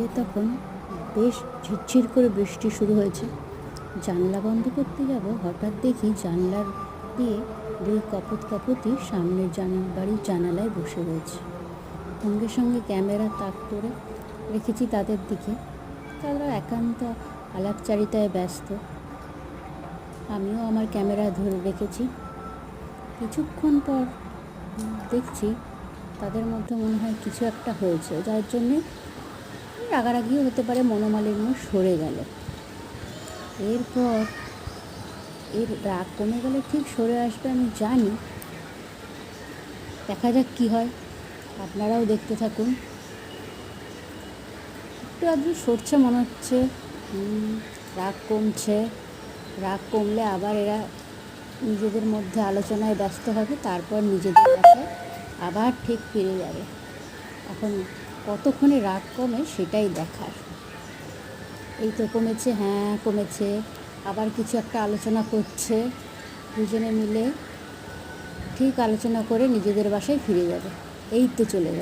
বাইরে তখন বেশ ঝিরঝির করে বৃষ্টি শুরু হয়েছে। জানলা বন্ধ করতে যাব, হঠাৎ দেখি জানলার দিয়ে দুই কপত কপতি সামনের জানাল বাড়ির জানালায় বসে রয়েছে। সঙ্গে সঙ্গে ক্যামেরা তাক করে রেখেছি তাদের দিকে। তারা একান্ত আলাপচারিতায় ব্যস্ত। আমিও আমার ক্যামেরা ধরে রেখেছি। কিছুক্ষণ পর দেখছি তাদের মধ্যে মনে হয় কিছু একটা হয়েছে, যার জন্যে রাগারাগিও হতে পারে, মনোমালিন্য সরে গেল। এরপর এর রাগ কমে গেলে ঠিক সরে আসবে, আমি জানি। দেখা যাক কী হয়। আপনারাও দেখতে থাকুন। একটু আধটু সরছে মনে হচ্ছে। রাগ কমছে। রাগ কমলে আবার এরা নিজেদের মধ্যে আলোচনায় ব্যস্ত হবে, তারপর নিজেদের বাসায় আবার ঠিক ফিরে যাবে। এখন কতক্ষণে রাগ কমে সেটাই দেখার। এই তো কমেছে হ্যাঁ কমেছে। আবার কিছু একটা আলোচনা করছে দুজনে মিলে। ঠিক আলোচনা করে নিজেদের বাসায় ফিরে যাবে। এই তো চলে